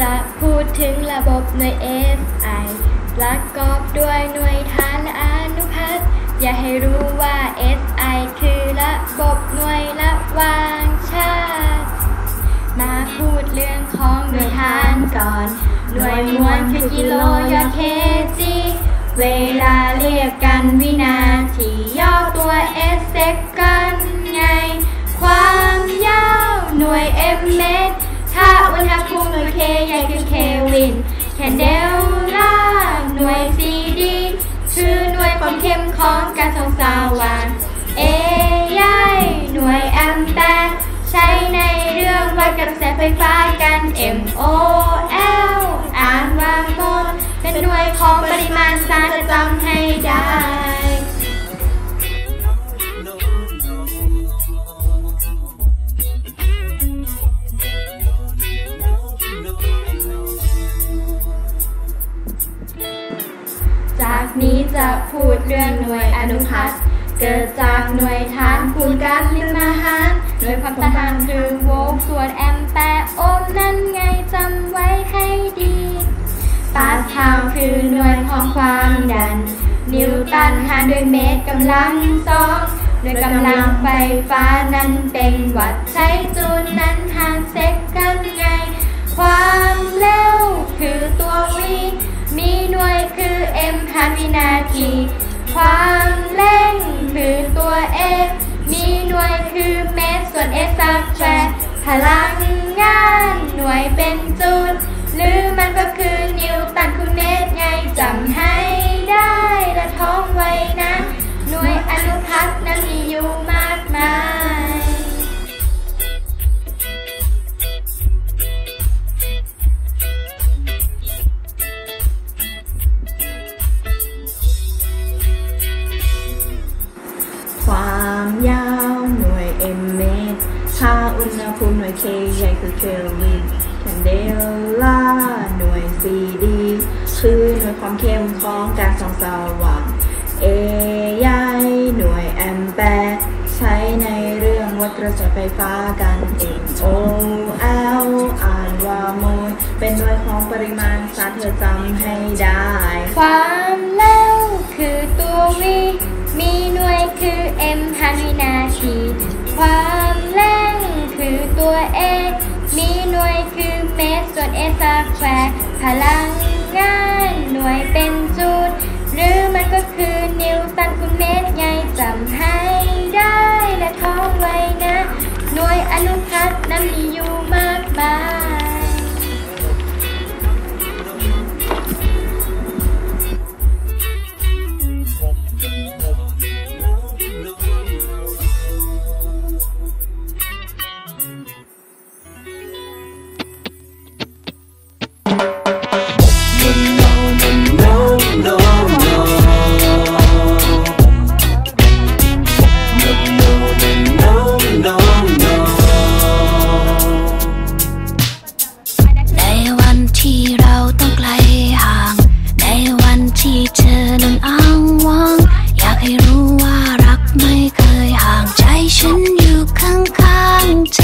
จะพูดถึงระบบหน่วย SI ประกอบด้วยหน่วยฐานและอนุพัฒน์อย่าให้รู้ว่า SI คือระบบหน่วยระวางชาติ มาพูดเรื่องของหน่วยฐานก่อน หน่วยมวลคือกิโลยอเคจีเวลาเรียกกัน ใหญ่คือเควิน แคนเดลล่าหน่วย CD คือหน่วยความเข้มของการส่องสว่าง A ใหญ่หน่วยแอมแปร์ใช้ในเรื่องวัดกระแสไฟฟ้ากัน M O L อ่านว่าโมลเป็นหน่วยของปริมาณสารจะจำให้ได้ นี้จะพูดเรื่องหน่วยอนุพัฒน์เกิดจากหน่วยฐานคูณการลิมอาหารหน่วยความต้านคือโวลต์ส่วนแอมแปร์โอห์มนั่นไงจำไว้ให้ดีปาสคาลคือหน่วยของความดัน นิวตันหารด้วยเมตรกำลังสองโดยกำลังไฟฟ้านั้นเป็นวัตต์ใช้จูลนั้นหารเซกกันไง ความเร็วคือตัววีมีหน่วยคือ m หารว นาที ความเร่งคือตัว F มีหน่วยคือเมตรส่วน F สักแควร์พลังงานหน่วยเป็นจูลหรือมันก็คือนิวตันคูณเมตรไงจำให้ ณหภูมิหน่วย K ใหญ่คือเคลวินแคนเดล่าหน่วย CD คือหน่วยความเข้มของการส่องสว่าง A ใหญ่หน่วยแอมแปร์ใช้ในเรื่องวัดกระแสไฟฟ้ากัน M O L อ่านว่าโมลเป็นหน่วยของปริมาณสารเธอจำให้ได้ ความเร็วคือตัว v มีหน่วยคือ m หารวินาที a มีหน่วยคือเมตรส่วน A สแควร์พลังงานหน่วยเป็นจูลหรือมันก็คือนิวตันคูณเมตรไงจำให้ได้และท้องไว้นะ หน่วยอนุพัฒน์นั้นมีอยู่มา ฉันอยู่ข้างๆเธอ